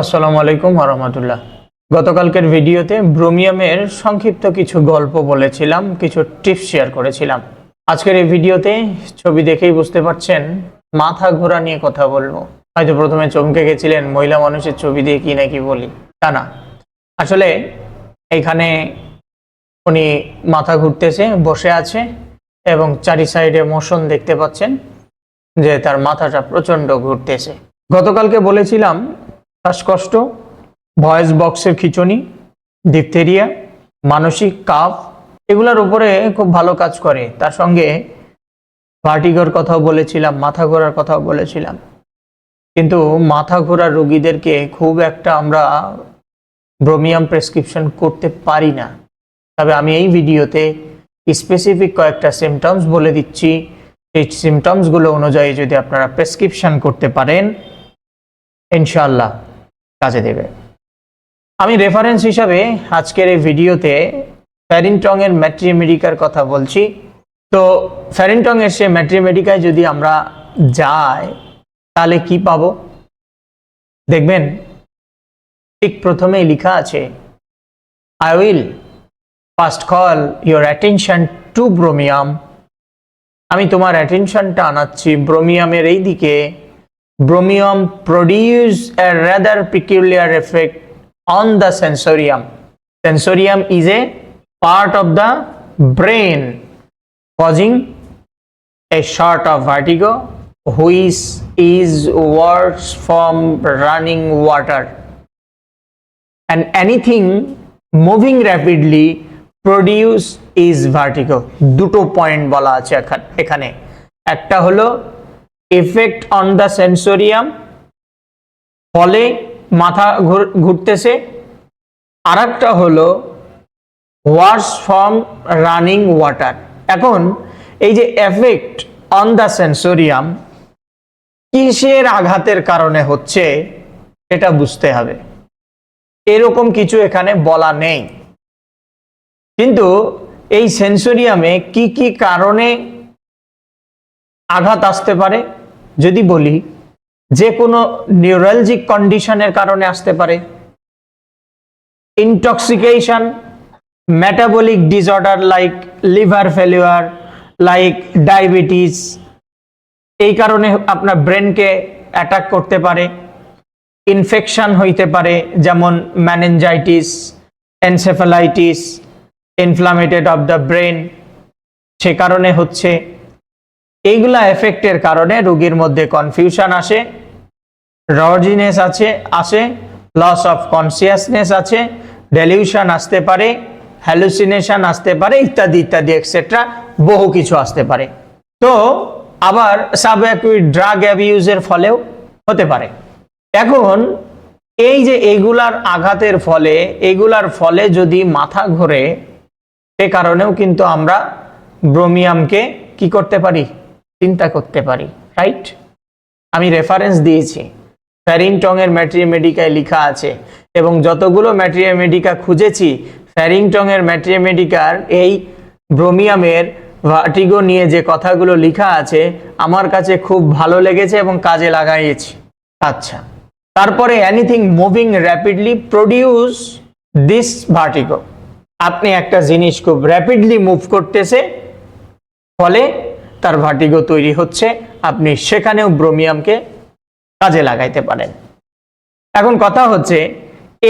আসসালামু আলাইকুম রহমতুল্লাহ গতকালকের ভিডিওতে ব্রোমিয়ামের সংক্ষিপ্ত কিছু গল্প বলেছিলাম, কিছু টিপস শেয়ার করেছিলাম। আজকের এই ভিডিওতে ছবি দেখেই বুঝতে পারছেন মাথা ঘোরা নিয়ে কথা বলব। হয়তো প্রথমে চমকে গেছিলেন, মহিলা মানুষের ছবি দিয়ে কি নাকি বলি, তা না। আসলে এখানে উনি মাথা ঘুরতেছে, বসে আছে এবং চারি সাইডে মোশন দেখতে পাচ্ছেন যে তার মাথাটা প্রচণ্ড ঘুরতেছে। গতকালকে বলেছিলাম শ্বাসকষ্ট, ভয়েস বক্সের খিচুনি ডিপথেরিয়া মানসিক কাপ, এগুলোর উপরে খুব ভালো কাজ করে। তার সঙ্গে ভার্টিগোর কথাও বলেছিলাম, মাথা ঘোরার কথাও বলেছিলাম। কিন্তু মাথা ঘোরার রোগীদেরকে খুব একটা আমরা ব্রোমিয়াম প্রেসক্রিপশন করতে পারি না। তবে আমি এই ভিডিওতে স্পেসিফিক কয়েকটা সিমটমস বলে দিচ্ছি। এই সিমটমসগুলো অনুযায়ী যদি আপনারা প্রেসক্রিপশন করতে পারেন ইনশাল্লাহ কাজে দেবে। আমি রেফারেন্স হিসাবে আজকের এই ভিডিওতে ফ্যারিনটং এর ম্যাট্রিমেডিকার কথা বলছি। তো ফ্যারিনটং এর সে ম্যাট্রিমেডিকায় যদি আমরা যাই, তাহলে কি পাবো? দেখবেন, ঠিক প্রথমেই লেখা আছে I will first call your attention to bromium আমি তোমার অ্যাটেনশনটা আনাচ্ছি ব্রোমিয়ামের এই দিকে। Bromium produce a rather peculiar effect on the sensorium. Sensorium is a part of the brain causing a sort of vertigo which is worse from running water. And anything moving rapidly produce is vertigo. দুটো point বলা আছে এখা- এখানে একটা হলো effect on the sensorium ফলে মাথা ঘুর- ঘুরতেছে। আর একটা হলো ওয়াশ ফ্রম রানিং ওয়াটার এখন এই যে এফেক্ট অন দ্য সেন্সোরিয়াম কিসের আঘাতের কারণে হচ্ছে এটা বুঝতে হবে। এরকম কিছু এখানে বলা নেই। কিন্তু এই সেন্সোরিয়ামে কি কি কারণে আঘাত আসতে পারে? যদি বলি, যে কোনো নিউরালজিক কন্ডিশনের কারণে আসতে পারে। Intoxication metabolic disorder like liver failure like diabetes এই কারণে আপনার ব্রেনকে অ্যাটাক করতে পারে। ইনফেকশন হইতে পারে, যেমন meningitis encephalitis inflamed of the brain সে কারণে হচ্ছে এইগুলা এফেক্টের কারণে রোগীর মধ্যে কনফিউশন আসে রজিনেস আছে, আসে লস অফ কনসিয়াসনেস আছে ডেলিউশন আসতে পারে হ্যালুসিনেশন আসতে পারে, ইত্যাদি ইত্যাদি এক্সেট্রা বহু কিছু আসতে পারে। তো আবার সাবঅ্যাকুইট ড্রাগ অ্যাবিউজের ফলেও হতে পারে। এখন এই যে এইগুলার আঘাতের ফলে এইগুলার ফলে যদি মাথা ঘোরে সে কারণেও কিন্তু আমরা ব্রোমিয়ামকে কি করতে পারি? চিন্তা করতে পারি রাইট আমি রেফারেন্স দিয়েছি। ফ্যারিংটং এর ম্যাট্রিমেডিকায় লেখা আছে এবং যতগুলো ম্যাট্রিমেডিকা খুঁজেছি ফ্যারিংটং এর ম্যাট্রিমেডিকার এই ব্রোমিয়ামের ভার্টিগো নিয়ে যে কথাগুলো লেখা আছে, আমার কাছে খুব ভালো লেগেছে এবং কাজে লাগাইয়েছি। আচ্ছা তারপরে anything moving rapidly produce this vertigo আপনি একটা জিনিস খুব র্যাপিডলি মুভ করতেছে, ফলে তার ভার্টিগো তৈরি হচ্ছে, আপনি সেখানেও ব্রোমিয়ামকে কাজে লাগাইতে পারেন। এখন কথা হচ্ছে,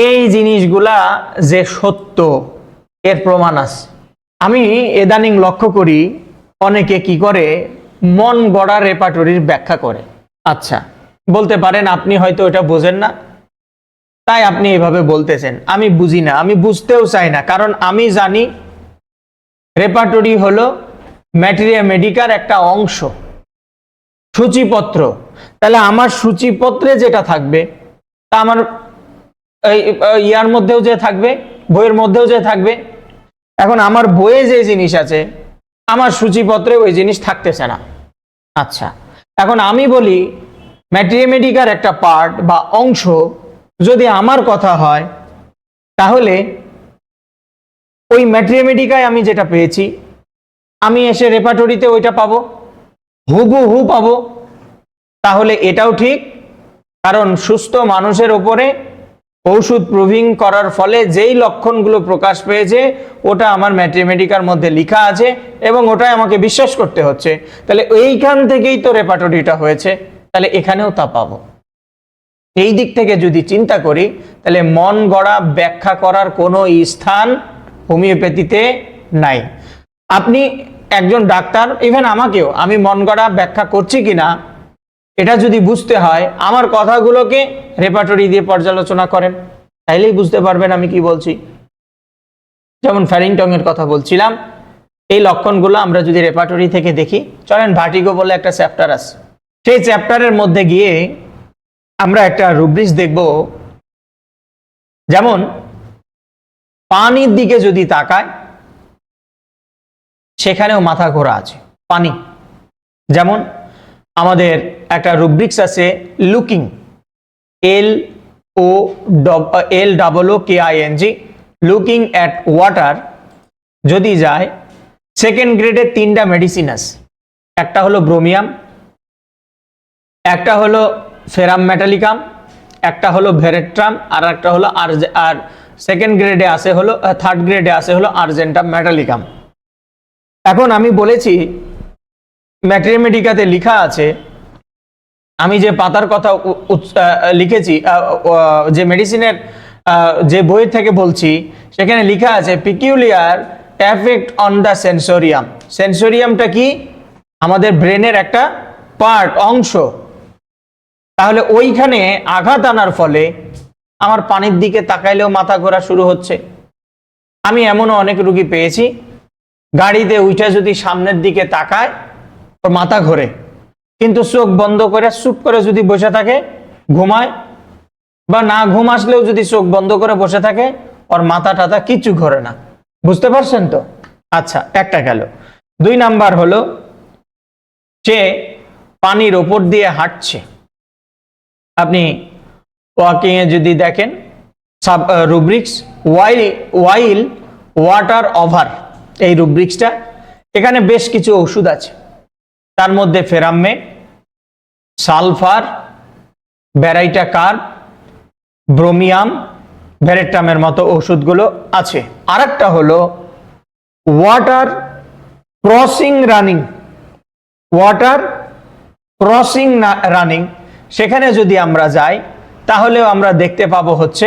এই জিনিসগুলা যে সত্য, এর প্রমাণ আছে। আমি এদানিং লক্ষ্য করি, অনেকে কি করে, মন গড়া রেপাটরির ব্যাখ্যা করে। আচ্ছা বলতে পারেন আপনি হয়তো এটা বোঝেন না, তাই আপনি এভাবে বলতেছেন। আমি বুঝি না, আমি বুঝতেও চাই না, কারণ আমি জানি রেপাটরি হলো ম্যাটেরিয়া মেডিকার একটা অংশ। সূচিপত্র। তাহলে আমার সূচিপত্রে যেটা থাকবে, তা আমার ইয়ার মধ্যেও যে থাকবে, বইয়ের মধ্যেও যে থাকবে, এখন আমার বইয়ে যে জিনিস আছে, আমার সূচিপত্রে ওই জিনিস থাকতেছে না। আচ্ছা এখন আমি বলি ম্যাট্রিমেডিকার একটা পার্ট বা অংশ যদি আমার কথা হয়, তাহলে ওই ম্যাট্রিমেডিকায় আমি যেটা পেয়েছি আমি এসে রেপাটরিতে ওইটা পাবো হুবু হু পাবো। তাহলে এটাও ঠিক, কারণ সুস্থ মানুষের ওপরে ওষুধ প্রুভিং করার ফলে যেই লক্ষণগুলো প্রকাশ পেয়েছে, ওটা আমার ম্যাথমেটিকার মধ্যে লেখা আছে এবং ওটাই আমাকে বিশ্বাস করতে হচ্ছে। তাহলে এইখান থেকেই তো রেপাটরিটা হয়েছে, তাহলে এখানেও তা পাবো। এই দিক থেকে যদি চিন্তা করি, তাহলে মন গড়া ব্যাখ্যা করার কোনো স্থান হোমিওপ্যাথিতে নাই। আপনি একজন ডাক্তার ইভেন আমাকেও, আমি মন গড়া ব্যাখ্যা করছি কিনা, এটা যদি বুঝতে হয়, আমার কথাগুলোকে রেপাটরি দিয়ে পর্যালোচনা করেন। তাইলেই বুঝতে পারবেন আমি কি বলছি। যেমন ফ্যারিংটং এর কথা বলছিলাম, এই লক্ষণগুলো আমরা যদি রেপাটরি থেকে দেখি, চলেন ভার্টিগো বলে একটা চ্যাপ্টার আছে। সেই চ্যাপ্টারের মধ্যে গিয়ে আমরা একটা রুব্রিজ দেখব। যেমন, পানির দিকে যদি তাকায় সেখানেও মাথা ঘোরা আছে, পানি। যেমন আমাদের একটা রুব্রিক্স আছে looking, L O L double O K I N G. Looking at water যদি যায়, সেকেন্ড গ্রেডের তিনটা মেডিসিন আছে। একটা হলো ব্রোমিয়াম, একটা হলো ফেরাম মেটালিকাম, একটা হলো ভেরেট্রাম, আর একটা হলো আর আর সেকেন্ড গ্রেডে আসে হলো থার্ড গ্রেডে আসে হলো আর্জেন্টাম মেটালিকাম। এখন আমি বলেছি ম্যাট্রিমেডিকাতে লেখা আছে, আমি যে পাতার কথা লিখেছি যে মেডিসিনের যে বই থেকে বলছি, সেখানে লেখা আছে peculiar effect on the sensorium সেন্সোরিয়ামটা কি? আমাদের ব্রেনের একটা পার্ট, অংশ। তাহলে ওইখানে আঘাত আনার ফলে আমার পানির দিকে তাকাইলেও মাথা ঘোরা শুরু হচ্ছে। আমি এমনও অনেক রুগী পেয়েছি গাড়িতে উঠে যদি সামনের দিকে তাকায় ওর মাথা ঘোরে। কিন্তু চোখ বন্ধ করে, চুপ করে যদি বসে থাকে, ঘুমায়, বা না ঘুম আসলেও যদি চোখ বন্ধ করে বসে থাকে, ওর মাথা টাথা কিচ্ছু ঘোরে না। বুঝতে পারছেন তো? আচ্ছা একটা গেল। দুই নাম্বার হলো, সে পানির ওপর দিয়ে হাঁটছে। আপনি ওয়াকিং এ যদি দেখেন sub rubrics while while water over এই রুব্রিক্সটা। এখানে বেশ কিছু ওষুধ আছে। তার মধ্যে ফেরাম্মে সালফার ব্যারাইটা কার ব্রোমিয়াম ভেরেট্রামের মতো ওষুধগুলো আছে। আরেকটা হলো water crossing running. Water crossing running. সেখানে যদি আমরা যাই, তাহলেও আমরা দেখতে পাবো হচ্ছে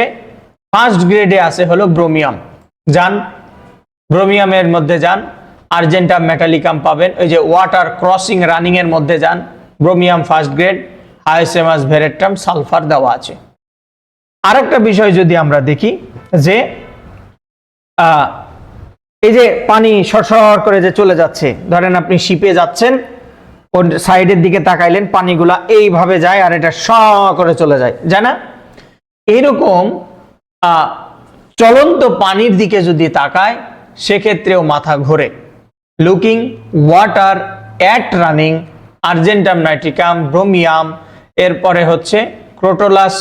ফার্স্ট গ্রেডে আছে হলো ব্রোমিয়াম। যান ব্রোমিয়ামের মধ্যে যান আর্জেন্টাম মেটালিকাম পাবেন। ওই যে ওয়াটার ক্রসিং রানিং এর মধ্যে যান, bromium first grade hyoscyamus veratrum, sulphur দেওয়া আছে। আরেকটা বিষয় যদি আমরা দেখি, যে এই যে পানি সরসর করে যে চলে যাচ্ছে, ধরেন আপনি শিপে যাচ্ছেন, ওর সাইডের দিকে তাকাইলেন, পানিগুলা এইভাবে যায় আর এটা স করে চলে যায় যায় না? এরকম চলন্ত পানির দিকে যদি তাকায় সেক্ষেত্রেও মাথা ঘোরে। Looking water at running argentum nitricum bromium এরপরে হচ্ছে ক্রোটোলাস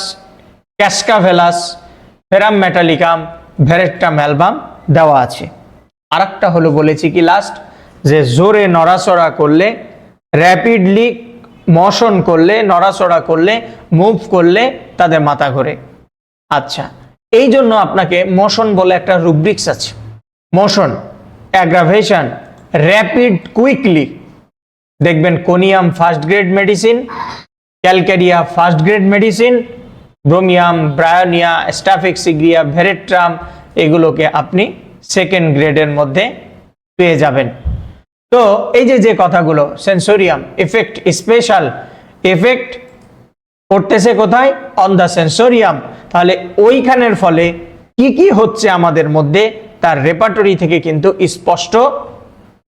ক্যাসকাভেলাস ফেরাম মেটালিকাম ভেরেট্টাম অ্যালবাম দেওয়া আছে। আরেকটা হলো বলেছি কি লাস্ট যে জোরে নড়াচড়া করলে র্যাপিডলি মশন করলে, নড়াচড়া করলে মুভ করলে তাদের মাথা ঘোরে। আচ্ছা এই জন্য আপনাকে মোশন বলে একটা রুব্রিক্স আছে। মোশন অ্যাগ্রাভেশন র্যাপিড কুইকলি দেখবেন conium first grade medicine calcarea first grade medicine bromium, bryonia staphysagria veratrum, এগুলোকে আপনি সেকেন্ড গ্রেডের মধ্যে পেয়ে যাবেন। তো এই যে যে কথাগুলো সেন্সোরিয়াম এফেক্ট স্পেশাল এফেক্ট করতেছে কোথায়? অন দ্য সেন্সোরিয়াম তাহলে ওইখানের ফলে কি কি হচ্ছে আমাদের মধ্যে? তার রেপার্টরি থেকে কিন্তু স্পষ্ট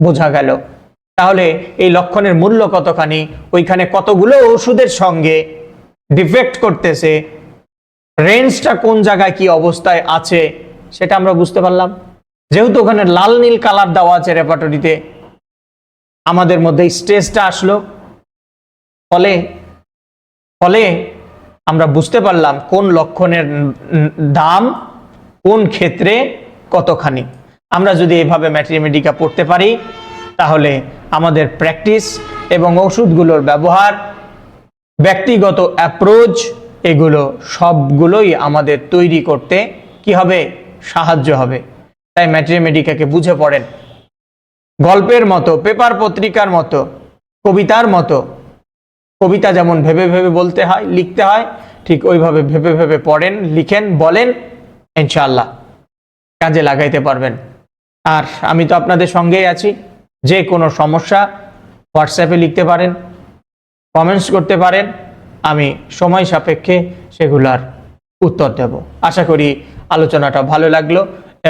বোঝা গেল। তাহলে এই লক্ষণের মূল্য কতখানি? ওইখানে কতগুলো ওষুধের সঙ্গে ডিফেক্ট করতেছে? রেঞ্জটা কোন জায়গায় কি অবস্থায় আছে সেটা আমরা বুঝতে পারলাম। যেহেতু ওখানে লাল নীল কালার দেওয়া আছে রেপার্টরিতে আমাদের মধ্যে স্ট্রেসটা আসলো। ফলে ফলে আমরা বুঝতে পারলাম কোন লক্ষণের দাম কোন ক্ষেত্রে কতখানি? আমরা যদি এভাবে ম্যাট্রিমেডিকা পড়তে পারি, তাহলে আমাদের প্র্যাকটিস এবং ওষুধগুলোর ব্যবহার, ব্যক্তিগত অ্যাপ্রোচ, এগুলো সবগুলোই আমাদের তৈরি করতে কি হবে? সাহায্য হবে। তাই ম্যাট্রিমেডিকাকে বুঝে পড়েন। গল্পের মতো, পেপার পত্রিকার মতো, কবিতার মতো। কবিতা যেমন ভেবে ভেবে বলতে হয়, লিখতে হয়, ঠিক ওইভাবে ভেবে ভেবে পড়েন, লিখেন, বলেন, ইনশাআল্লাহ। কাজে লাগাইতে পারবেন। আর আমি তো আপনাদের সঙ্গেই আছি। যে কোনো সমস্যা হোয়াটসঅ্যাপে লিখতে পারেন কমেন্টস করতে পারেন, আমি সময় সাপেক্ষে সেগুলার উত্তর দেব। আশা করি আলোচনাটা ভালো লাগল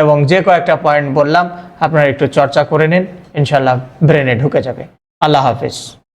এবং যে কয়েকটা পয়েন্ট বললাম, আপনারা একটু চর্চা করে নিন ইনশাল্লাহ ব্রেনে ঢুকে যাবে। আল্লাহ হাফিজ।